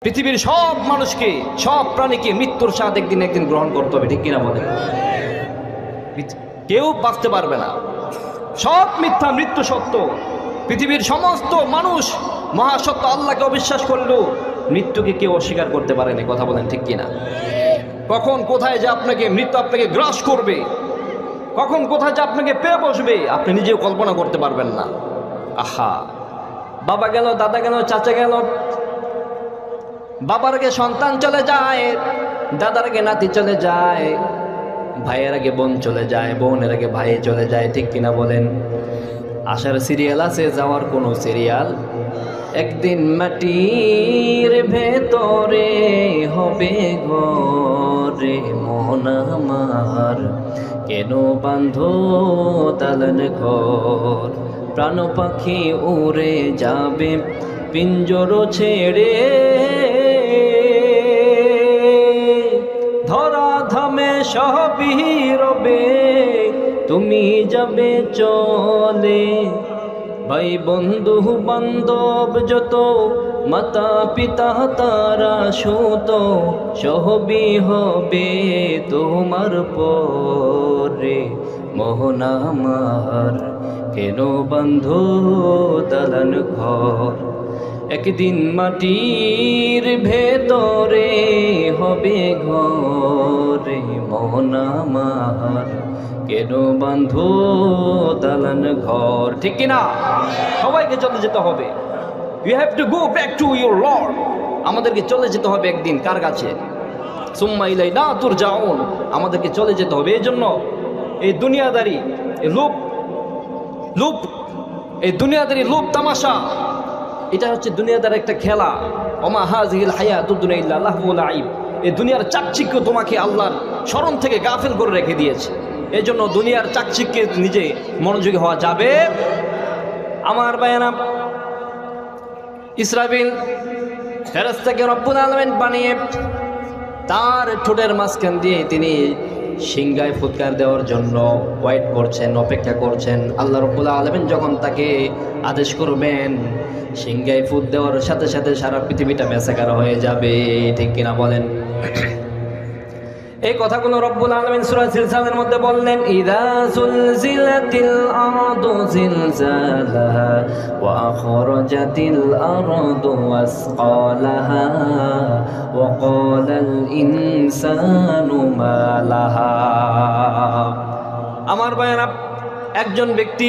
পৃথিবীর সব মানুষকে, সব প্রাণীকে মৃত্যুর স্বাদ একদিন একদিন গ্রহণ করতে হবে, ঠিক কিনা বলে কেউ বাঁচতে পারবে না। সব মিথ্যা, মৃত্যু সত্য। পৃথিবীর সমস্ত মানুষ মহাসত্য আল্লাহকে অবিশ্বাস করলেও মৃত্যুকে কেউ অস্বীকার করতে পারেনি, কথা বলেন ঠিক কিনা? কখন কোথায় যে আপনাকে মৃত্যু আপনাকে গ্রাস করবে? কখন কোথায় যে আপনাকে পেয়ে বসবে? আপনি নিজেও কল্পনা করতে পারবেন না। আহা! বাবা গেল, দাদা গেল, চাচা গেল বাবার আগে সন্তান চলে যায়, দাদার আগে নাতি চলে যায়, ভাইয়ের আগে বোন চলে যায়, বোনের আগে ভাই চলে যায়, ঠিক কিনা বলেন? আসার সিরিয়াল আছে, যাওয়ার কোনো সিরিয়াল একদিন মাটির ভেতরে হবে ঘরে মন আমার। কেন বান্ধ তালন ঘর? প্রাণ পাখি উড়ে যাবে, পিঞ্জর ছেড়ে সবই রবে তুমি যাবে চলে। ভাই বন্ধু, বান্ধব যত, মাতা পিতা তারা সুত, সহবি হবে তোমার পরে। মোহন আমার, কেন বন্ধু দালান ঘর? একদিন মাটির ভেতরে হবে ঘরে মোহন আমার। কেন বন্ধু দালান ঘর? ঠিক কিনা? সবাইকে চলে যেতে হবে। You have to go back to your lord আমাদেরকে চলে যেতে হবে একদিন কার কাছে? সুম্মা ইলাই না তোর যাওন আমাদেরকে চলে যেতে হবে। এই জন্য এই দুনিয়াদারি, এই লোভ লোভ এই দুনিয়াদারি লোভ তামাশা। এটা হচ্ছে দুনিয়াদার একটা খেলা। অমা হাজিল হায়া দুনিয়া আল্লাহ এই দুনিয়ার চাকচিক্য তোমাকে আল্লাহর স্মরণ থেকে গাফেল করে রেখে দিয়েছে। এই জন্য দুনিয়ার চাকচিক্যে নিজে মনোযোগী হওয়া যাবে। আমার বায়না ইসরাবিল ফেরস্তাকে রব্বুল আলমেন বানিয়ে তার ঠোঁটের মাঝখান দিয়ে তিনি সিংগায় ফুৎকার দেওয়ার জন্য ওয়েট করছেন, অপেক্ষা করছেন। আল্লাহ রবুল্লা আলমেন যখন তাকে আদেশ করবেন সিংগায় ফুট দেওয়ার সাথে সাথে সারা পৃথিবীটা মেসাকার হয়ে যাবে, ঠিক কিনা বলেন? এই কথাগুলো রব্বুল আলমিন সূরা জিলজালের মধ্যে বললেন, ইদা জুলজিলাতিল আরদু জিলজালাহা ওয়া আখরাজাতিল আরদু আসqালাহা ওয়া ক্বালাল ইনসানু মা আমার ভাইয়েরা, একজন ব্যক্তি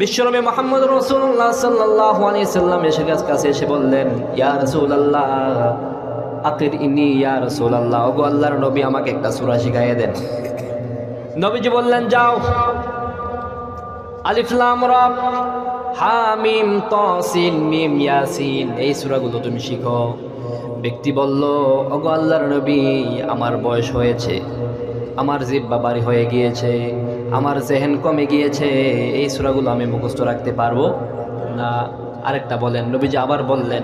বিশ্বনবী মোহাম্মদ রসুল্লাহ সাল্লাহ আলী সাল্লাম এসে কাছে এসে বললেন, ইয়া রসুল্লাহ আকির ইনি ইয়া রসুল্লাহ ওগো আল্লাহর নবী আমাকে একটা সূরা শিখাইয়ে দেন। নবীজি বললেন, যাও। আলিফ লাম রা হামিম, তসিন, মিম, ইয়াসিন, এই সূরাগুলো তুমি শিখো। ব্যক্তি বলল, ওগো আল্লাহর নবী, আমার বয়স হয়েছে, আমার জিব্বা বাবারি হয়ে গিয়েছে, আমার জেহেন কমে গিয়েছে, এই সূরাগুলো আমি মুখস্থ রাখতে পারব? না, আরেকটা বলেন। নবীজি আবার বললেন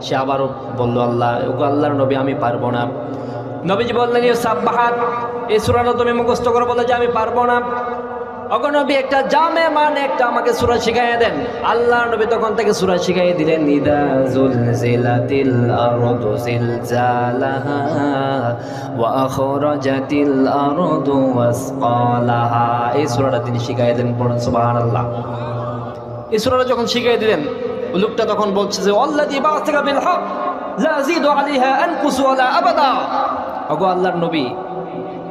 সে আবারও বলল, আল্লাহ, ওগো আল্লাহর নবী, আমি পারব না। নবীজি বললেন সাব্বাহাত। এই সুরাটা তুমি মুখস্থ করে বলে যে, আমি পারব না। অগনবী একটা জামে মানে একটা আমাকে সুরা শিখাইয়ে দেন। আল্লাহর নবী তখন তাকে সুরা শিখাইয়ে দিলেন নিদা এই সূরাটা তিনি শিখাইয়ে দেন পড়েন, সুবহানাল্লাহ। এই সূরাটা যখন শিখাইয়ে দিলেন লোকটা তখন বলছে যে ওয়ালা আবাদা। আল্লাহর নবী,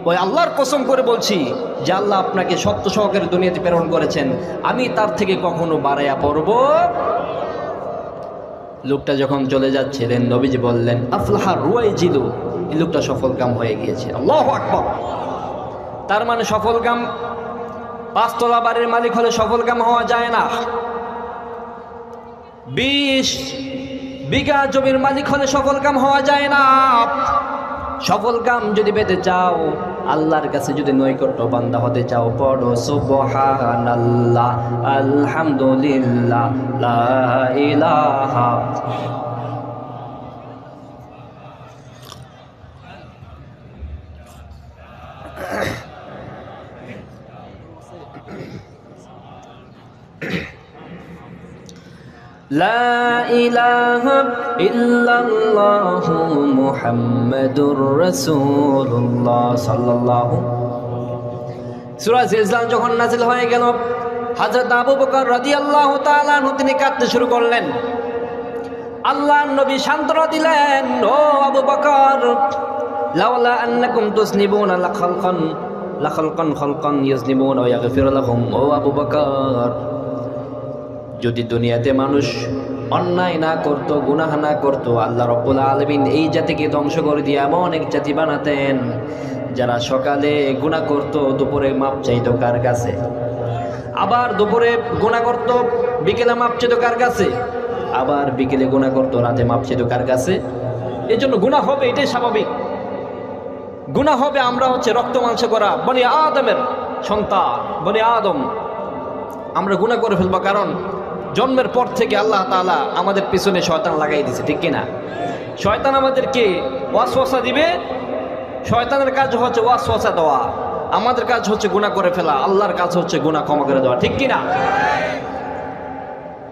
ওই আল্লাহর কসম করে বলছি যে, আল্লাহ আপনাকে সত্য সহকারে দুনিয়াতে প্রেরণ করেছেন। আমি তার থেকে কখনো বাড়াইয়া পড়ব? লোকটা যখন চলে যাচ্ছিলেন, নবীজি বললেন, আফলাহা রুয়াই জিলু এই লোকটা সফল কাম হয়ে গিয়েছে। আল্লাহ আকবর। তার মানে সফল কাম পাঁচতলা বাড়ির মালিক হলে সফল কাম হওয়া যায় না। বিশ বিঘা জমির মালিক হলে সফল কাম হওয়া যায় না। সফল কাম যদি পেতে চাও, আল্লাহর কাছে যদি নৈকট্য বান্দা হতে চাও, পড়ো সুবহানাল্লাহ, আলহামদুলিল্লাহ, লা ইলাহা যখন নাযিল হয়ে গেল, হযরত আবু বকর তাআলা আনহু তিনি কাঁদতে শুরু করলেন। আল্লাহ নবী সান্ত্বনা দিলেন, ও আবু বকর, লাওলা আন্নাকুম তুসনিবুনা লাখালকান লাখালকান খালকান ও আবু বকর যদি দুনিয়াতে মানুষ অন্যায় না করত, গুনাহ না করত, আল্লাহ রব্বুল আলমিন এই জাতিকে ধ্বংস করে দিয়ে এমন এক জাতি বানাতেন, যারা সকালে গুনাহ করত, দুপুরে মাপ চাইতো কার কাছে? আবার দুপুরে গুনাহ করত, বিকেলে মাপ চাইতো কার কাছে? আবার বিকেলে গুনাহ করত, রাতে মাপ চাইতো কার কাছে? এই জন্য গুনাহ হবে, এটাই স্বাভাবিক। গুনাহ হবে আমরা হচ্ছে রক্ত মাংস করা বনি আদমের সন্তান, বনি আদম। আমরা গুনাহ করে ফেলব কারণ জন্মের পর থেকে আল্লাহ তাআলা আমাদের পিছনে শয়তান লাগাই দিছে, ঠিক কিনা? শয়তান আমাদেরকে ওয়াসওয়াসা দিবে, শয়তানের কাজ হচ্ছে ওয়াসওয়াসা দেওয়া, আমাদের কাজ হচ্ছে গুনাহ করে ফেলা, আল্লাহর কাজ হচ্ছে গুনাহ ক্ষমা করে দেওয়া, ঠিক কিনা?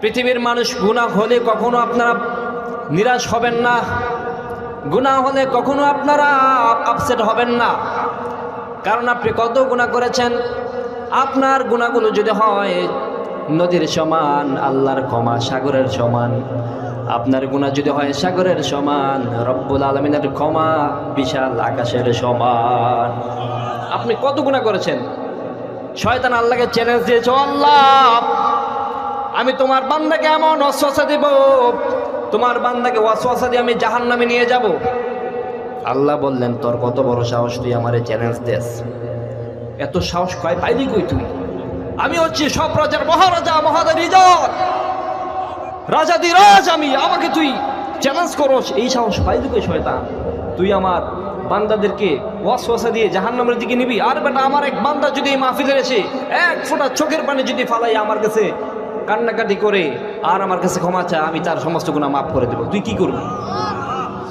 পৃথিবীর মানুষ গুনাহ হলে কখনো আপনারা নিরাশ হবেন না, গুনাহ হলে কখনো আপনারা আপসেট হবেন না। কারণ আপনি কত গুনাহ করেছেন? আপনার গুণাগুলো যদি হয় নদীর সমান, আল্লাহর ক্ষমা সাগরের সমান। আপনার গুণা যদি হয় সাগরের সমান, রব্বুল আলমিনের ক্ষমা বিশাল আকাশের সমান। আপনি কত গুণা করেছেন? শয়তান আল্লাহকে চ্যালেঞ্জ দিয়েছ আল্লাহ, আমি তোমার বান্দাকে এমন অশ্বাসা দিব, তোমার বান্দাকে অশ্বাসা দিয়ে আমি জাহান নামে নিয়ে যাব। আল্লাহ বললেন, তোর কত বড় সাহস তুই আমারে চ্যালেঞ্জ দেস এত সাহস কয় পাইলি কই তুই? আমি হচ্ছি সব রাজার মহারাজা, মহাদের রিজত রাজাদি রাজ আমি, আমাকে তুই চ্যালেঞ্জ করস। এই সাহস পাইলি কই শয়তান। তুই আমার বান্দাদেরকে ওয়াসওয়াসা দিয়ে জাহান্নামের দিকে নিবি। আর বেটা, আমার এক বান্দা যদি এই মাহফিলের এসে এক ফোঁটা চোখের পানি যদি ফালাই আমার কাছে কান্নাকাটি করে, আর আমার কাছে ক্ষমা চায়, আমি তার সমস্ত গুণা মাফ করে দেবো। তুই কি করবি?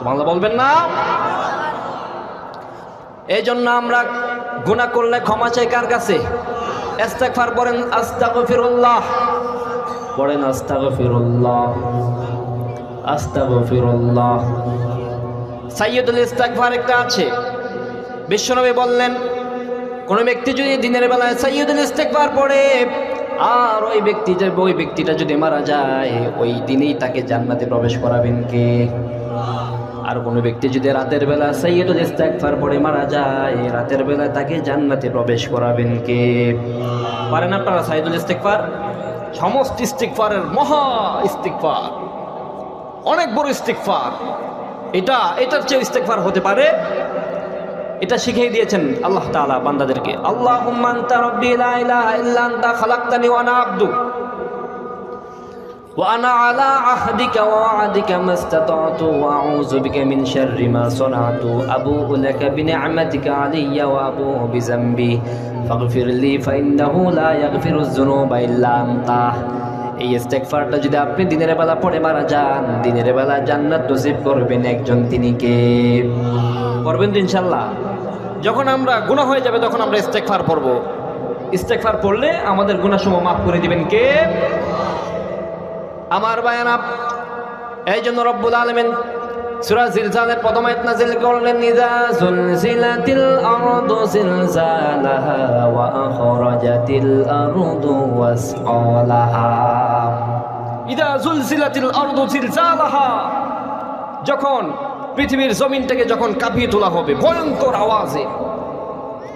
বাংলা বলবেন না? এই জন্য আমরা গুনাহ করলে ক্ষমা চাই কার কাছে? ইস্তেগফার পড়েন আস্তাগফিরুল্লাহ। পড়েন আস্তাগফিরুল্লাহ। আস্তাগফিরুল্লাহ। সাইয়্যিদুল ইস্তেগফার একটা আছে। বিশ্বনবী বললেন কোন ব্যক্তি যদি দিনের বেলায় সাইয়্যিদুল ইস্তেগফার পড়ে আর ওই ব্যক্তি যে ওই ব্যক্তিটা যদি মারা যায় ওই দিনেই তাকে জান্নাতে প্রবেশ করাবেন কে? আর কোনো ব্যক্তি যদি রাতের বেলা সাইয়দুল ইস্তেগফার পড়ে মারা যায় রাতের বেলা তাকে জান্নাতে প্রবেশ করাবেন কে? পারেন আপনারা, সাইদুল ইস্তিকফার সমস্ত ইস্তিগফারের মহা ইস্তিকফার অনেক বড় ইস্তিকফার এটা, এটার চেয়ে ইস্তিকফার হতে পারে। এটা শিখিয়ে দিয়েছেন আল্লাহ তালা বান্দাদেরকে। আল্লাহুম্মা আনতা রাব্বি লা ইলাহা ইল্লা আনতা খালাকতানি ওয়া আনা আবদুক وأنا على عهدك ووعدك ما استطعت وأعوذ بك من شر ما صنعت أبوء لك بنعمتك علي وأبوء بذنبي فاغفر لي فإنه لا يغفر الذنوب إلا أنت এই ইস্তেগফারটা যদি আপনি দিনের বেলা পড়ে মারা যান দিনের বেলা জান্নাত নসিব করবেন একজন তিনি কে করবেন তো ইনশাল্লাহ যখন আমরা গুনাহ হয়ে যাবে তখন আমরা ইস্তেগফার পড়ব ইস্তেগফার পড়লে আমাদের গুনাহসমূহ মাফ করে দিবেন কে আমার বায়ানা এই জন্য রব্বুল আলমিন প্রথম যখন পৃথিবীর জমিনটাকে যখন কাঁপিয়ে তোলা হবে, ভয়ঙ্কর আওয়াজে,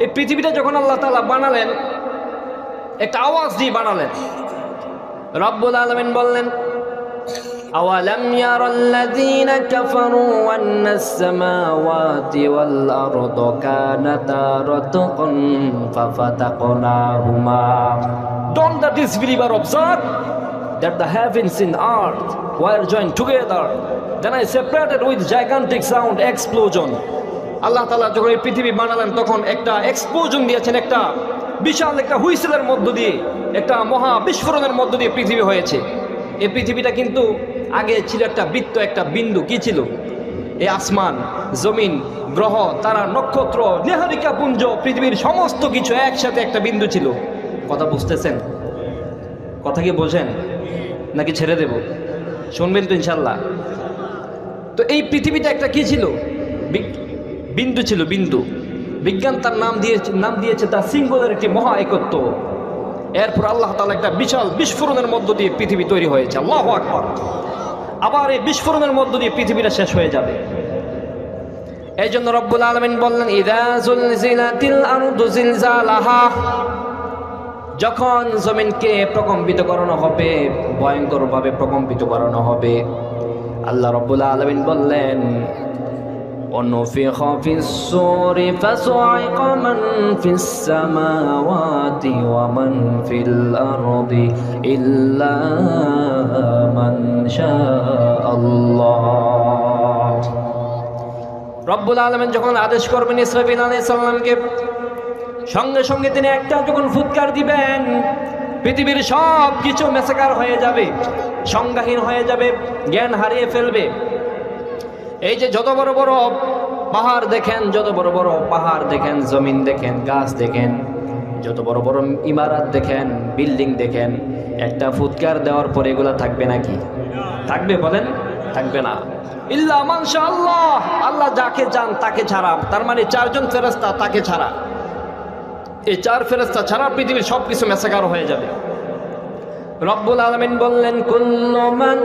এই পৃথিবীটা যখন আল্লাহ তাআলা বানালেন, একটা আওয়াজ দিয়ে বানালেন, রব্বুল আলমিন বললেন أولم ير الذين كفروا أن السماوات والأرض كانتا رتقا ففتقناهما Don't the disbeliever observe that the heavens and earth were joined together then I separated with gigantic sound explosion আল্লাহ তালা যখন এই পৃথিবী বানালেন তখন একটা এক্সপ্লোজন দিয়েছেন একটা বিশাল একটা হুইসেলের মধ্য দিয়ে একটা মহা বিস্ফোরণের মধ্য দিয়ে পৃথিবী হয়েছে এই পৃথিবীটা কিন্তু আগে ছিল একটা বৃত্ত, একটা বিন্দু। কি ছিল? এই আসমান, জমিন, গ্রহ, তারা, নক্ষত্র, নেহারিকা, পুঞ্জ, পৃথিবীর সমস্ত কিছু একসাথে একটা বিন্দু ছিল। কথা বুঝতেছেন? কথা কি বোঝেন? নাকি ছেড়ে দেব? শুনবেন তো ইনশাল্লাহ তো এই পৃথিবীটা একটা কি ছিল? বিন্দু ছিল, বিন্দু। বিজ্ঞান তার নাম দিয়েছে নাম দিয়েছে তার সিঙ্গলের একটি মহা একত্ব। এরপর আল্লাহ তালা একটা বিশাল বিস্ফোরণের মধ্য দিয়ে পৃথিবী তৈরি হয়েছে। আল্লাহ আকবর। আবার এই বিস্ফোরণের মধ্য দিয়ে পৃথিবীটা শেষ হয়ে যাবে। এই জন্য রব্বুল আলমিন বললেন যখন জমিনকে প্রকম্পিত করানো হবে, ভয়ঙ্করভাবে প্রকম্পিত করানো হবে, আল্লাহ রব্বুল আলমিন বললেন ونفخ في الصور فصعق من في السماوات ومن في الأرض إلا من شاء الله রব্বুল আলমেন যখন আদেশ করবেন ইসরাফিল আলাইসাল্লামকে সঙ্গে সঙ্গে তিনি একটা যখন ফুৎকার দিবেন পৃথিবীর সব কিছু মেসাকার হয়ে যাবে সংজ্ঞাহীন হয়ে যাবে জ্ঞান হারিয়ে ফেলবে এই যে যত বড় বড় পাহাড় দেখেন, যত বড় বড় পাহাড় দেখেন, জমিন দেখেন, গাছ দেখেন, যত বড় বড় ইমারত দেখেন, বিল্ডিং দেখেন, একটা ফুৎকার দেওয়ার পরে এগুলা থাকবে নাকি? থাকবে বলেন? থাকবে না। ইল্লা মানসা আল্লাহ আল্লাহ যাকে চান তাকে ছাড়া। তার মানে চারজন ফেরস্তা তাকে ছাড়া। এই চার ফেরস্তা ছাড়া পৃথিবীর সব কিছু মেসাকার হয়ে যাবে। রব্বুল আলমিন বললেন কুল্লু মান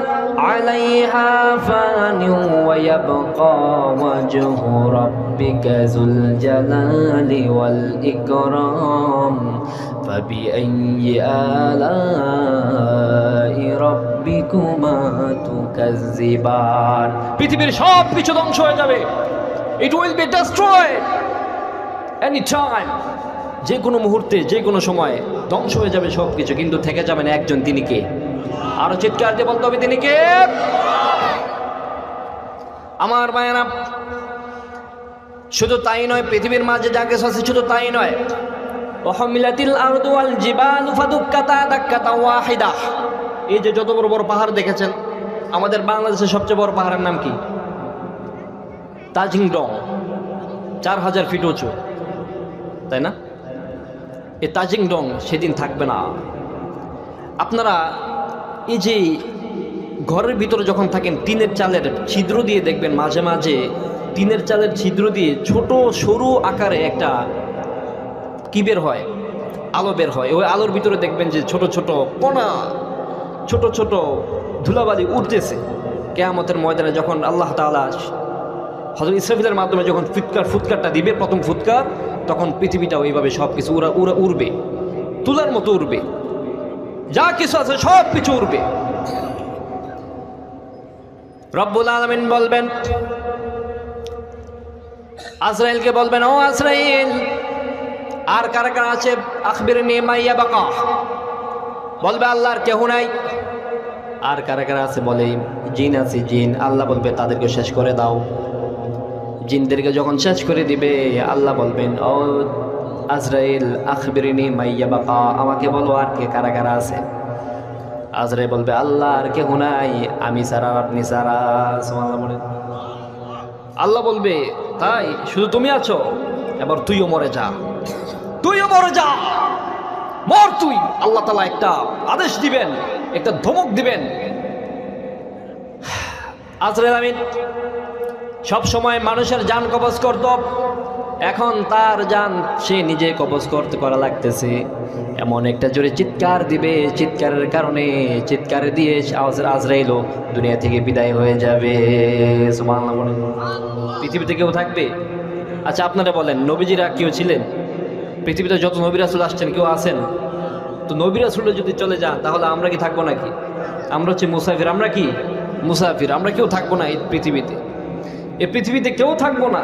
আলাইহা ফানি ওয়া ইয়াবকা ওয়াজহু রাব্বিকা যুল জালালি ওয়াল ইকরাম فبأي آلاء ربكما تكذبان পৃথিবীর সব কিছু ধ্বংস হয়ে যাবে it will be destroyed any time যে কোনো মুহূর্তে, যে কোনো সময়ে ধ্বংস হয়ে যাবে সব কিছু কিন্তু থেকে যাবেন একজন তিনি কে? আরও চিৎকার দিয়ে বলতে হবে তিনি কে? আমার মায়েরা শুধু তাই নয়, পৃথিবীর মাঝে যা কিছু আছে শুধু তাই নয়। ওহমিলাতিল আরদু ওয়াল জিবালু ফাদুক্কাতা দাক্কাতা ওয়াহিদা। এই যে যত বড় বড় পাহাড় দেখেছেন, আমাদের বাংলাদেশের সবচেয়ে বড় পাহাড়ের নাম কি? তাজিং ডং চার হাজার ফিট উঁচু। তাই না? এ তাজিং ডং সেদিন থাকবে না। আপনারা এই যে ঘরের ভিতরে যখন থাকেন, টিনের চালের ছিদ্র দিয়ে দেখবেন মাঝে মাঝে টিনের চালের ছিদ্র দিয়ে ছোট সরু আকারে একটা কি বের হয়? আলো বের হয়। ওই আলোর ভিতরে দেখবেন যে ছোট ছোট কণা, ছোট ছোট ধুলাবালি উঠতেছে। কেয়ামতের ময়দানে যখন আল্লাহ তাআলা হজরত ইসরাফিলের মাধ্যমে যখন ফুৎকার, ফুৎকারটা দিবে, প্রথম ফুৎকার তখন পৃথিবীটা ওইভাবে সব কিছু উড়া উড়া উড়বে। তুলার মতো উড়বে। যা কিছু আছে সব কিছু উড়বে। রব্বুল আলমিন বলবেন, আজরাইলকে বলবেন, ও আজরাইল, আর কারা কারা আছে? আখবির নিয়ে মাইয়া বাকা। বলবে, আল্লাহর কেহ নাই। আর কারা কারা আছে? বলে, জিন আছে, জিন। আল্লাহ বলবে, তাদেরকে শেষ করে দাও। জিনদেরকে যখন শেষ করে দিবে, আল্লাহ বলবেন, ও আজরাইল, আখবিরিনি মাইয়া বাকা আমাকে বলো আর কে কারা কারা আছে? আজরাই বলবে, আল্লাহ আর কেহ নাই, আমি সারা আপনি সারা বলেন। আল্লাহ বলবে, তাই, শুধু তুমি আছো, এবার তুইও মরে যা, তুইও মরে যা, মর তুই। আল্লাহ তালা একটা আদেশ দিবেন, একটা ধমক দিবেন। আজরাইল আমিন সব সময় মানুষের যান কবজ করত। এখন তার যান সে নিজে কবজ করতে করা লাগতেছে। এমন একটা জোরে চিৎকার দিবে, চিৎকারের কারণে চিৎকার দিয়ে আজ- আজরাইলও দুনিয়া থেকে বিদায় হয়ে যাবে। পৃথিবীতে কেউ থাকবে? আচ্ছা আপনারা বলেন, নবীজিরা কেউ ছিলেন? পৃথিবীতে যত নবী রাসুল আসছেন, কেউ আছেন? তো নবী রাসুলে যদি চলে যান, তাহলে আমরা কি থাকব নাকি? আমরা হচ্ছে মুসাফির, আমরা কি? মুসাফির, আমরা কেউ থাকব না এই পৃথিবীতে। এই পৃথিবীতে কেউ থাকব না।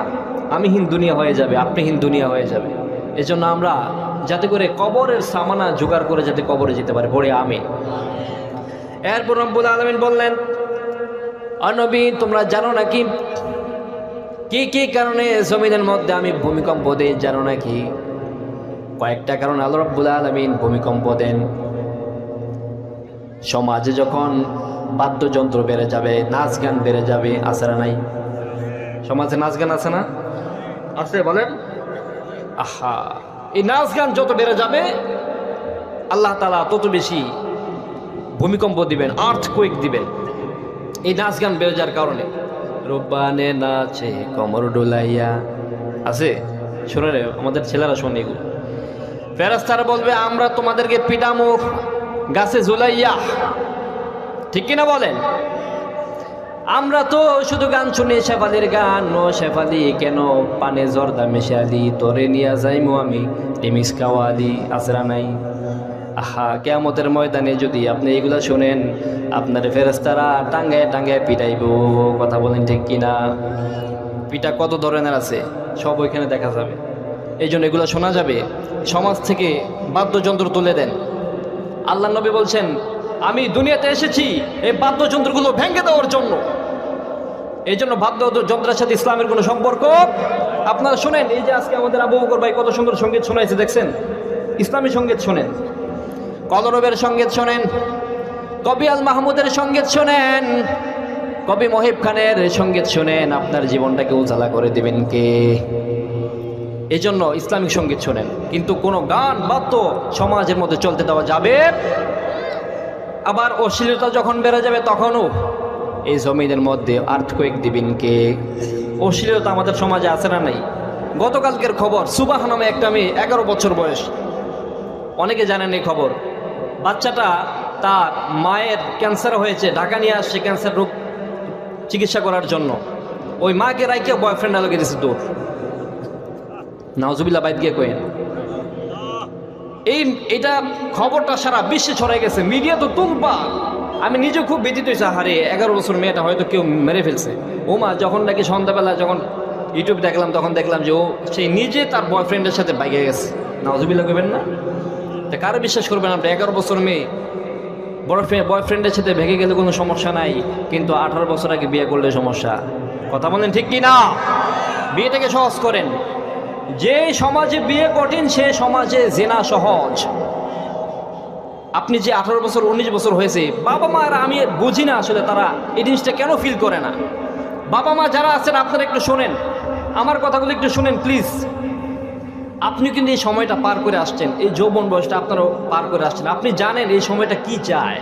আমি হিন দুনিয়া হয়ে যাবে, আপনি হিন্দুনিয়া হয়ে যাবে। এজন্য আমরা যাতে করে কবরের সামানা জোগাড় করে যাতে কবরে যেতে পারে। পড়ে আমি এরপর রব্বুল আলমিন বললেন অনবী তোমরা জানো নাকি? কি কি কারণে জমিনের মধ্যে আমি ভূমিকম্প দিই জানো নাকি? কয়েকটা কারণ আল্লাহ রব্বুল আলমিন ভূমিকম্প দেন। সমাজে যখন বাদ্যযন্ত্র বেড়ে যাবে, নাচ গান বেড়ে যাবে না নাই। সমাজে নাচ গান আছে না? আছে বলেন। আহা এই নাচ গান যত বেড়ে যাবে আল্লাহ তালা তত বেশি ভূমিকম্প দিবেন আর্থ কুইক দিবেন। এই নাচ গান বেড়ে যাওয়ার কারণে। রূপবানে নাচে কমর ডোলাইয়া। আছে? শোনে রে আমাদের ছেলেরা শোনে এগুলো। ফেরাস্তারা বলবে আমরা তোমাদেরকে পিটামো গাছে ঝুলাইয়া ঠিক কিনা বলেন? আমরা তো শুধু গান শুনি শেফালির গান, ও শেফালি কেন পানে জর্দা মেশে মেশালি? তোরে নিয়া যাইমু আমি টিমিস কাওয়ালি আসরা নাই। আহা, কেয়ামতের ময়দানে যদি আপনি এগুলা শোনেন, আপনার ফেরেস্তারা টাঙ্গায় টাঙ্গায় পিটাইব। কথা বলেন ঠিক কিনা? পিটা কত ধরনের আছে? সব ওইখানে দেখা যাবে। এই জন্য এগুলো শোনা যাবে। সমাজ থেকে বাদ্যযন্ত্র তুলে দেন। আল্লাহ নবী বলছেন আমি দুনিয়াতে এসেছি এই বাদ্যযন্ত্রগুলো ভেঙে দেওয়ার জন্য। এই জন্য বাদ্যযন্ত্রের সাথে ইসলামের কোনো সম্পর্ক? আপনারা শোনেন, এই যে আজকে আমাদের আবু বকর ভাই কত সুন্দর সংগীত শোনাইছে, দেখছেন? ইসলামী সংগীত শোনেন। কলরবের সংগীত শোনেন। কবি আল মাহমুদের সংগীত শোনেন। কবি মহিব খানের সংগীত শোনেন। আপনার জীবনটাকে উজালা করে দেবেন কে? এই জন্য ইসলামিক সংগীত শোনেন। কিন্তু কোনো গান, বাদ্য সমাজের মধ্যে চলতে দেওয়া যাবে আবার অশ্লীলতা যখন বেড়ে যাবে তখনও এই জমিনের মধ্যে আর্থকোয়েক দিবেন কে? অশ্লীলতা আমাদের সমাজে আছে না নাই? গতকালকের খবর, সুবাহ নামে একটা মেয়ে, এগারো বছর বয়স। অনেকে জানেন এই খবর। বাচ্চাটা তার মায়ের ক্যান্সার হয়েছে, ঢাকা নিয়ে আসছে ক্যান্সার রোগ চিকিৎসা করার জন্য। ওই মাকে রাইকে বয়ফ্রেন্ড আলোকে দিয়েছে দূর নাওজুবিল্লা বাইদ গিয়ে কয়েন এই, এটা খবরটা সারা বিশ্বে ছড়াই গেছে। মিডিয়া তো তুলবা। আমি নিজে খুব ব্যতীত হয়েছে হারে এগারো বছর মেয়েটা হয়তো কেউ মেরে ফেলছে। ও মা যখন নাকি সন্ধ্যাবেলা যখন ইউটিউব দেখলাম, তখন দেখলাম যে ও সেই নিজে তার বয়ফ্রেন্ডের সাথে বাইকে গেছে। নাওজুবিল্লা করবেন না? তা কারও বিশ্বাস করবেন আপনি, এগারো বছর মেয়ে বড় বয়ফ্রেন্ডের সাথে ভেঙে গেলে কোনো সমস্যা নাই, কিন্তু আঠারো বছর আগে বিয়ে করলে সমস্যা। কথা বলেন ঠিক কি না বিয়েটাকে সহজ করেন। যে সমাজে বিয়ে কঠিন, সে সমাজে জেনা সহজ। আপনি যে আঠারো বছর, উনিশ বছর হয়েছে, বাবা মা আর আমি বুঝি না আসলে তারা এই জিনিসটা কেন ফিল করে না। বাবা মা যারা আছেন, আপনারা একটু শোনেন। আমার কথাগুলো একটু শোনেন প্লিজ আপনি কিন্তু এই সময়টা পার করে আসছেন। এই যৌবন বয়সটা আপনারও পার করে আসছেন। আপনি জানেন এই সময়টা কি চায়।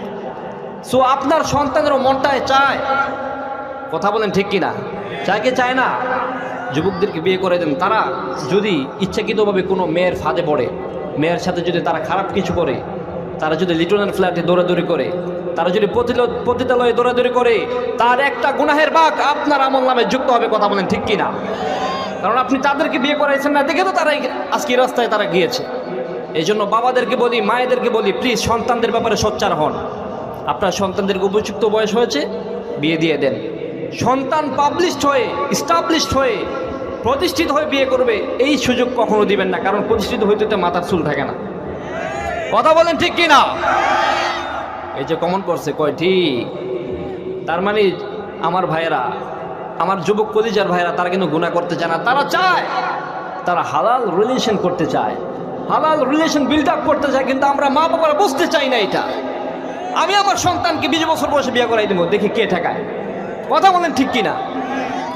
সো আপনার সন্তানেরও মনটায় চায়। কথা বলেন ঠিক কিনা? চায় কি চায় না? যুবকদেরকে বিয়ে করে দেন। তারা যদি ইচ্ছাকৃতভাবে কোনো মেয়ের ফাঁদে পড়ে, মেয়ের সাথে যদি তারা খারাপ কিছু করে, তারা যদি লিটনের ফ্ল্যাটে দৌড়াদৌড়ি করে, তারা যদি পতিতালয়ে দৌড়াদৌড়ি করে, তার একটা গুনাহের বাঘ আপনার আমল নামে যুক্ত হবে কথা বলেন ঠিক কিনা? কারণ আপনি তাদেরকে বিয়ে করাইছেন না, দেখে তো তারা আজকে রাস্তায় তারা গিয়েছে। এই জন্য বাবাদেরকে বলি, মায়েদেরকে বলি প্লিজ সন্তানদের ব্যাপারে সোচ্চার হন। আপনার সন্তানদেরকে উপযুক্ত বয়স হয়েছে, বিয়ে দিয়ে দেন। সন্তান পাবলিশড হয়ে স্টাবলিশড হয়ে, প্রতিষ্ঠিত হয়ে বিয়ে করবে, এই সুযোগ কখনো দিবেন না, কারণ প্রতিষ্ঠিত হইতে তো মাথার চুল থাকে না। কথা বলেন ঠিক কি না এই যে কমন পড়ছে, কয় ঠিক। তার মানে আমার ভাইয়েরা, আমার যুবক কলিজার ভাইয়েরা, তারা কিন্তু গুণা করতে চায় না। তারা চায়, তারা হালাল রিলেশন করতে চায়। হালাল রিলেশন বিল্ড আপ করতে চায়, কিন্তু আমরা মা বাবারা বুঝতে চাই না এটা। আমি আমার সন্তানকে বিশ বছর বয়সে বিয়ে করাই দেবো, দেখি কে ঠেকায়। কথা বলেন ঠিক কি না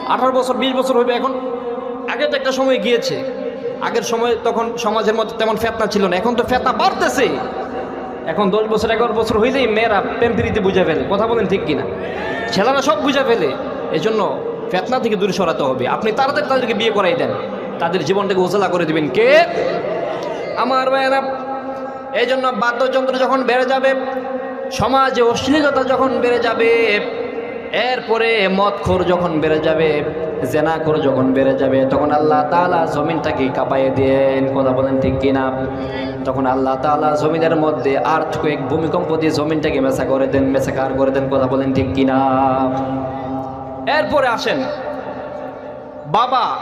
আঠারো বছর, বিশ বছর হইবে এখন। আগে তো একটা সময় গিয়েছে। আগের সময় তখন সমাজের মধ্যে তেমন ফেতনা ছিল না। এখন তো ফেতনা বাড়তেছে। এখন দশ বছর, এগারো বছর হইলেই মেয়েরা প্রেম প্রীতি বুঝে ফেলে। কথা বলেন ঠিক কিনা? ছেলেরা সব বুঝে ফেলে। এই জন্য ফেতনা থেকে দূরে সরাতে হবে। আপনি তাড়াতাড়ি তাদেরকে বিয়ে করাই দেন। তাদের জীবনটাকে উজালা করে দিবেন। কে? আমার ভাইয়েরা এই জন্য বাদ্যযন্ত্র যখন বেড়ে যাবে, সমাজে অশ্লীলতা যখন বেড়ে যাবে এরপরে মদখোর যখন বেড়ে যাবে, জেনাখোর যখন বেড়ে যাবে, তখন আল্লাহ তাআলা জমিনটাকে কাঁপাইয়ে দেন। কথা বলেন ঠিক কিনা? তখন আল্লাহ তাআলা জমিনের মধ্যে আর্থকুয়েক ভূমিকম্প দিয়ে জমিনটাকে মেসা করে দেন মেসাকার করে দেন। কথা বলেন ঠিক কিনা? এরপরে আসেন। বাবা,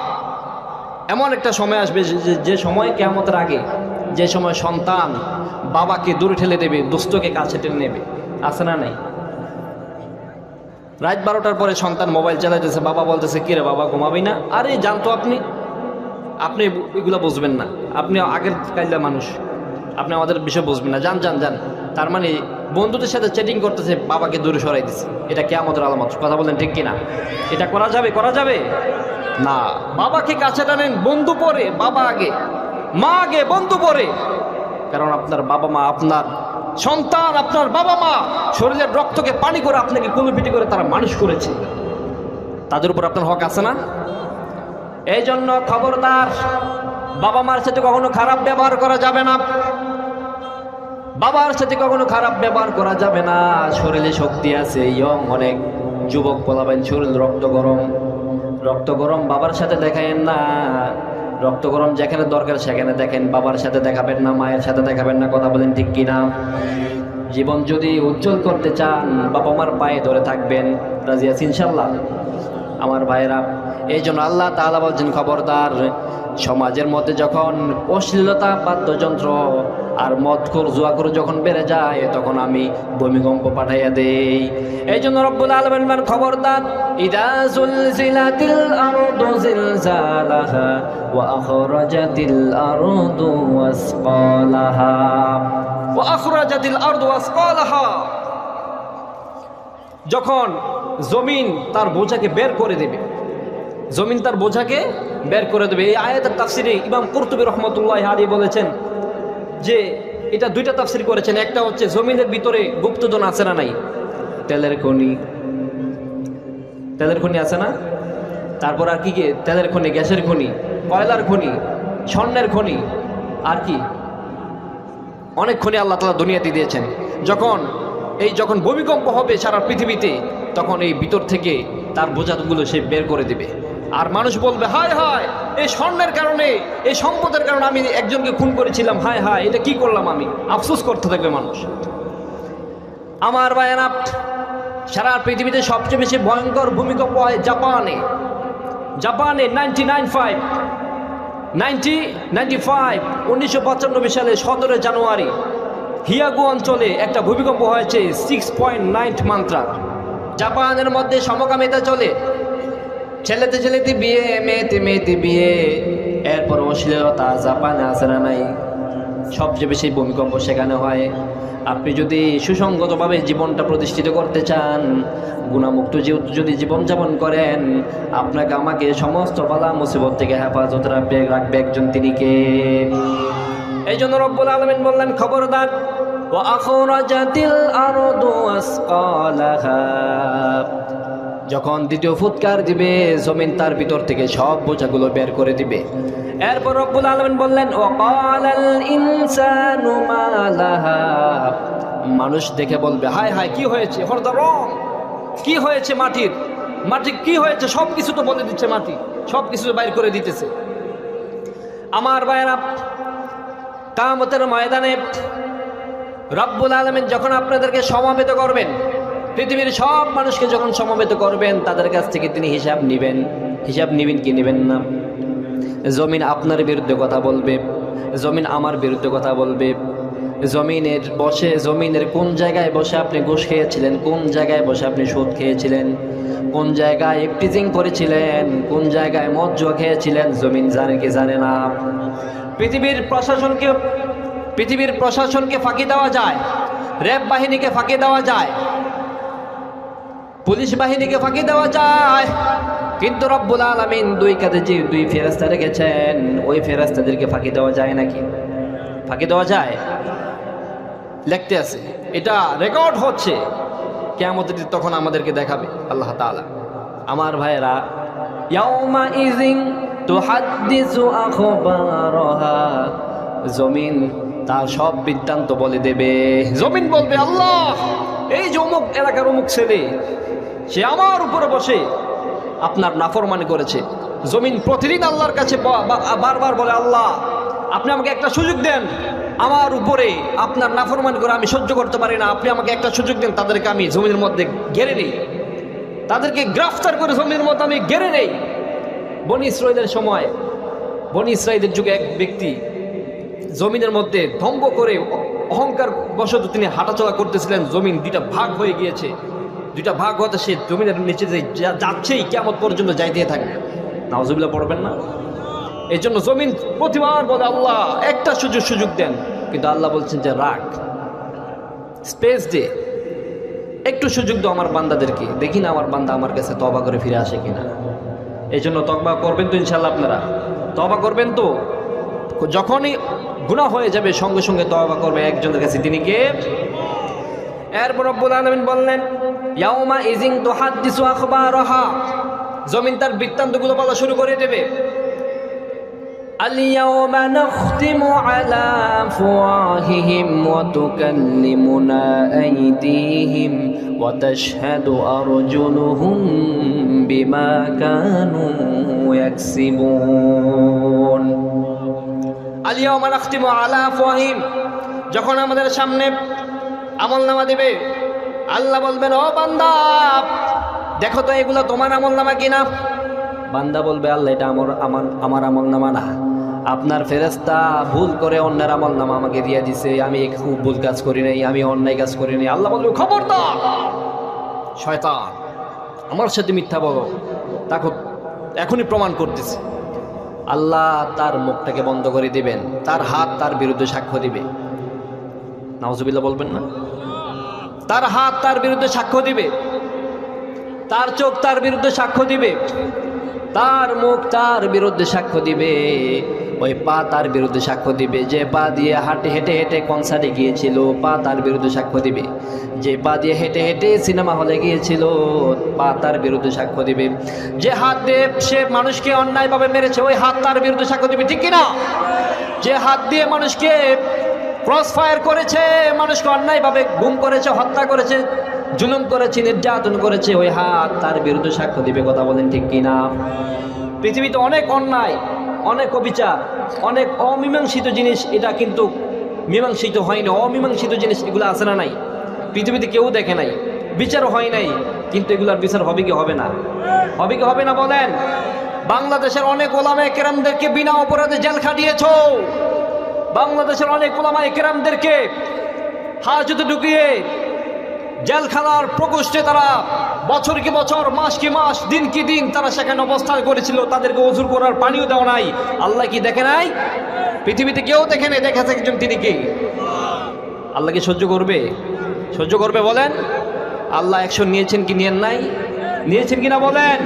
এমন একটা সময় আসবে যে- সময় কেমতের আগে, যে সময় সন্তান বাবাকে দূরে ঠেলে দেবে দুস্থকে কাছে টেনে নেবে। আছে না নাই? রাত বারোটার পরে সন্তান মোবাইল চালাইতেছে, বাবা বলতেছে, কিরে বাবা, ঘুমাবি না? আরে, জানতো আপনি? আপনি এগুলো বুঝবেন না। আপনি আগের কাইলা মানুষ। আপনি আমাদের বিষয় বুঝবেন না। যান যান যান। তার মানে বন্ধুদের সাথে চ্যাটিং করতেছে, বাবাকে দূরে সরাই দিচ্ছে এটা কে আমাদের আলামত। কথা বলেন ঠিক কিনা? এটা করা যাবে করা যাবে? না। বাবাকে কাছে টানেন, বন্ধু পরে, বাবা আগে, মা আগে, বন্ধু পরে। কারণ আপনার বাবা মা আপনার সন্তান আপনার বাবা মা শরীরের রক্তকে পানি করে আপনাকে কুলুপিটি করে তারা মানুষ করেছে। তাদের উপর আপনার হক আছে না? এই জন্য খবরদার, বাবা মার সাথে কখনো খারাপ ব্যবহার করা যাবে না। বাবার সাথে কখনো খারাপ ব্যবহার করা যাবে না। শরীরে শক্তি আছে, ইয়ং অনেক। যুবক বলাবেন শরীর রক্ত গরম। রক্ত গরম বাবার সাথে দেখায়েন না। রক্ত গরম যেখানে দরকার সেখানে দেখেন, বাবার সাথে দেখাবেন না, মায়ের সাথে দেখাবেন না, কথা বলেন ঠিক কিনা। জীবন যদি উজ্জ্বল করতে চান, বাবা মার পায়ে ধরে থাকবেন, রাজি আছি ইনশাল্লাহ আমার ভাইয়েরা, এই জন্য আল্লাহ তালা বলছেন, খবরদার, সমাজের মধ্যে যখন অশ্লীলতা, বাদ্যযন্ত্র আর মদখোর জুয়াখোর যখন বেড়ে যায়, তখন আমি ভূমিকম্প পাঠাইয়া দেই। এই জন্য রব্বুল আলমেন খবরদার, ইদা জুলজিলাতিল আরদু জিলজালাহা ওয়া আখরাজাতিল আরদু ওয়াসকালাহা ওয়া আখরাজাতিল আরদু ওয়াসকালাহা যখন জমিন তার বোঝাকে বের করে দেবে, জমিন তার বোঝাকে বের করে দেবে। এই আয়াতের তাফসিরে ইমাম কুরতুবী রহমতুল্লাহ আলী বলেছেন যে এটা দুইটা তাফসির করেছেন, একটা হচ্ছে জমিনের ভিতরে গুপ্তধন আছে না নাই? তেলের খনি। তেলের খনি আছে না? তারপর আর কি কি তেলের খনি, গ্যাসের খনি, কয়লার খনি, স্বর্ণের খনি, আর কি? অনেক খনি আল্লাহ তালা দুনিয়াতে দিয়েছেন। যখন এই যখন ভূমিকম্প হবে সারা পৃথিবীতে, তখন এই ভিতর থেকে তার বোঝাগুলো সে বের করে দেবে। আর মানুষ বলবে, হায় হায় এই স্বর্ণের কারণে এই সম্পদের কারণে আমি একজনকে খুন করেছিলাম। হায় হায়, এটা কি করলাম আমি? আফসোস করতে থাকবে মানুষ। আমার বায়ানা সারা পৃথিবীতে সবচেয়ে বেশি ভয়ঙ্কর ভূমিকম্প হয় জাপানে। জাপানে ninety nine five ninety ninety five, উনিশশো পঁচানব্বই সালে সতেরো জানুয়ারি, হিয়াগু অঞ্চলে একটা ভূমিকম্প হয়েছে সিক্স পয়েন্ট নাইন মাত্রার জাপানের মধ্যে সমকামিতা চলে ছেলেতে ছেলেতে বিয়ে মেয়েতে মেয়েতে বিয়ে এরপর অশ্লীলতা জাপানে আছে না নাই সবচেয়ে বেশি ভূমিকম্প সেখানে হয় আপনি যদি সুসংগতভাবে জীবনটা প্রতিষ্ঠিত করতে চান গুণামুক্ত যে- যদি জীবনযাপন করেন আপনাকে আমাকে সমস্ত বালা মুসিবত থেকে হেফাজত রাখবে রাখবে একজন তিনি কে এই জন্য রব্বুল আলমিন বললেন খবরদার وأخرجت الأرض أثقالها যখন দ্বিতীয় ফুৎকার দিবে, জমিন তার ভিতর থেকে সব বোঝাগুলো বের করে দিবে। এরপর রব্বুল আলমিন বললেন মানুষ দেখে বলবে, হায় হায়, কি হয়েছে? কি হয়েছে মাটির? মাটি কি হয়েছে? সব কিছু তো বলে দিচ্ছে মাটি। সব কিছু বাইর করে দিতেছে। আমার ভাইয়েরা, কামতের ময়দানে রব্বুল আলমিন যখন আপনাদেরকে সমাবেত করবেন পৃথিবীর সব মানুষকে যখন সমবেত করবেন, তাদের কাছ থেকে তিনি হিসাব নেবেন। হিসাব নেবেন কি নেবেন না? জমিন আপনার বিরুদ্ধে কথা বলবে, জমিন আমার বিরুদ্ধে কথা বলবে। জমিনের বসে, জমিনের কোন জায়গায় বসে আপনি ঘুষ খেয়েছিলেন, কোন জায়গায় বসে আপনি সুদ খেয়েছিলেন, কোন জায়গায় টিচিং করেছিলেন, কোন জায়গায় মদ খেয়েছিলেন, জমিন জানে কি জানে না। পৃথিবীর প্রশাসনকে পৃথিবীর প্রশাসনকে ফাঁকি দেওয়া যায়, র্যাব বাহিনীকে ফাঁকি দেওয়া যায় পুলিশ বাহিনীকে ফাঁকি দেওয়া যায়। কিন্তু রব্বুল আলমিন দুই কাজে যে দুই ফেরাস্তা রেখেছেন, ওই ফেরাস্তাদেরকে ফাঁকি দেওয়া যায় নাকি? ফাঁকি দেওয়া যায়। লিখতে আছে, এটা রেকর্ড হচ্ছে। কেমন তখন আমাদেরকে দেখাবে আল্লাহ তাআলা। আমার ভাইয়েরা, ইয়াউমা ইজিং তুহাদ্দিসু আখবারহা। জমিন তার সব বৃত্তান্ত বলে দেবে। জমিন বলবে, আল্লাহ, এই যে অমুক এলাকার অমুক ছেলে সে আমার উপরে বসে আপনার নাফরমানি করেছে। জমিন প্রতিদিন আল্লাহর কাছে বারবার বলে, আল্লাহ, আপনি আমাকে একটা সুযোগ দেন। আমার উপরে আপনার নাফরমানি করে আমি সহ্য করতে পারি না। আপনি আমাকে একটা সুযোগ দেন, তাদেরকে আমি জমির মধ্যে ঘেরে নেই। তাদেরকে গ্রেফতার করে জমির মধ্যে আমি ঘেরে নেই। বনি ইসরায়েলের সময়, বনি ইসরায়েলের যুগে এক ব্যক্তি জমিনের মধ্যে ধম্ব করে অহংকার বশত তিনি হাঁটাচলা করতেছিলেন। জমিন দুইটা ভাগ হয়ে গিয়েছে। দুইটা ভাগ হতে সে জমিনের নিচে যাচ্ছেই কেমন পর্যন্ত যাইতে থাকবে। নাওজুবিল্লা পড়বেন না? এই জন্য জমিন প্রতিবার বলে আল্লাহ একটা সুযোগ সুযোগ দেন। কিন্তু আল্লাহ বলছেন যে, রাখ। স্পেস দে। একটু সুযোগ দাও আমার বান্দাদেরকে। দেখি না আমার বান্দা আমার কাছে তবা করে ফিরে আসে কিনা। এই জন্য তকবা করবেন তো ইনশাল্লাহ আপনারা। তবা করবেন তো? যখনই গুনাহ হয়ে যাবে, সঙ্গে সঙ্গে তবা করবে একজনের কাছে। তিনি কে? এরপর বললেন ইয়াউমা ইজিং তুহাদ্দিসু আখবারাহা জমিন তার বৃত্তান্তগুলো বলা শুরু করে দেবে اليوم نختم على أفواههم وتكلمنا أيديهم وتشهد أرجلهم بما كانوا يكسبون اليوم نختم على أفواههم যখন আমাদের সামনে আমল নামা দেবে আল্লাহ বলবেন, ও বান্দা, দেখো তো এগুলো তোমার আমল নামা কিনা? বান্দা বলবে, আল্লাহ, এটা আমার আমার আমার আমল নামা না। আপনার ফেরেস্তা ভুল করে অন্যের আমল নামা আমাকে দিয়ে দিছে। আমি খুব ভুল কাজ করি নাই, আমি অন্যায় কাজ করি নাই। আল্লাহ বলবে, খবরদার, শয়তান, আমার সাথে মিথ্যা বলো। তাকে এখনই প্রমাণ করতেছে। আল্লাহ তার মুখটাকে বন্ধ করে দিবেন, তার হাত তার বিরুদ্ধে সাক্ষ্য দিবে। নাওজুবিল্লাহ বলবেন না? তার হাত তার বিরুদ্ধে সাক্ষ্য দিবে। তার চোখ তার বিরুদ্ধে সাক্ষ্য দিবে। তার মুখ তার বিরুদ্ধে সাক্ষ্য দিবে। ওই পা তার বিরুদ্ধে সাক্ষ্য দিবে। যে পা দিয়ে হাঁটে হেঁটে হেঁটে কনসার্টে গিয়েছিল, পা তার বিরুদ্ধে সাক্ষ্য দিবে। যে পা দিয়ে হেঁটে হেঁটে সিনেমা হলে গিয়েছিল, পা তার বিরুদ্ধে সাক্ষ্য দিবে। যে হাত দিয়ে সে মানুষকে অন্যায়ভাবে মেরেছে, ওই হাত তার বিরুদ্ধে সাক্ষ্য দিবে। ঠিক কিনা? যে হাত দিয়ে মানুষকে ক্রস ফায়ার করেছে, মানুষকে অন্যায়ভাবে গুম করেছে, হত্যা করেছে, জুলুম করেছে, নির্যাতন করেছে, ওই হাত তার বিরুদ্ধে সাক্ষ্য দিবে, কথা বলেন ঠিক কিনা? পৃথিবীতে অনেক অন্যায়, অনেক অবিচার, অনেক অমীমাংসিত জিনিস, এটা কিন্তু মীমাংসিত হয়নি। অমীমাংসিত জিনিস, এগুলো আছে না নাই? পৃথিবীতে কেউ দেখে নাই বিচার হয় নাই, কিন্তু এগুলার বিচার হবে কি হবে না? হবে কি হবে না বলেন? বাংলাদেশের অনেক ওলামায় কেরামদেরকে বিনা অপরাধে জেল খাটিয়েছো। বাংলাদেশের অনেক ওলামায় কেরামদেরকে হাজতে ঢুকিয়ে জেলখানার প্রকোষ্ঠে তারা বছর কি বছর, মাস কি মাস, দিন কি দিন তারা সেখানে অবস্থান করেছিল, তাদেরকে অজুর করার পানিও দেওয়া নাই। আল্লাহ কি দেখে নাই? পৃথিবীতে কেউ দেখে নেই, দেখেছে একজন তিনি কি? আল্লাহ কি সহ্য করবে? সহ্য করবে বলেন? আল্লাহ অ্যাকশন নিয়েছেন কি নিয়েন নাই? নিয়েছেন কি না বলেন?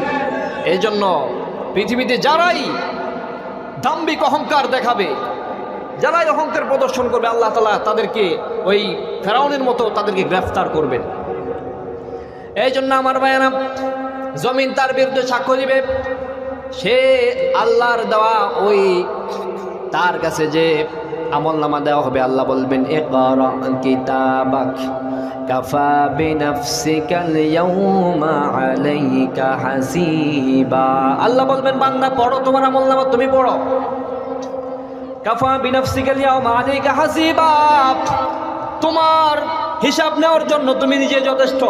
এই জন্য পৃথিবীতে যারাই দাম্বিক অহংকার দেখাবে যারাই অহংকার প্রদর্শন করবে, আল্লাহ তালা তাদেরকে ওই ফেরাউনের মতো তাদেরকে গ্রেফতার করবেন। এই জন্য আমার ভাইয়ানা জমিন তার বিরুদ্ধে সাক্ষ্য দিবে। সে আল্লাহর দেওয়া ওই তার কাছে যে আমল নামা দেওয়া হবে, আল্লাহ বলবেন হাসিবা। আল্লাহ বলবেন, বান্দা, পড়ো তোমার আমল নামা তুমি পড়ো। কাফা বিনাফসিকাল ইয়াউমা আলাইকা হাসিবা। তোমার হিসাব নেওয়ার জন্য তুমি নিজে যথেষ্ট।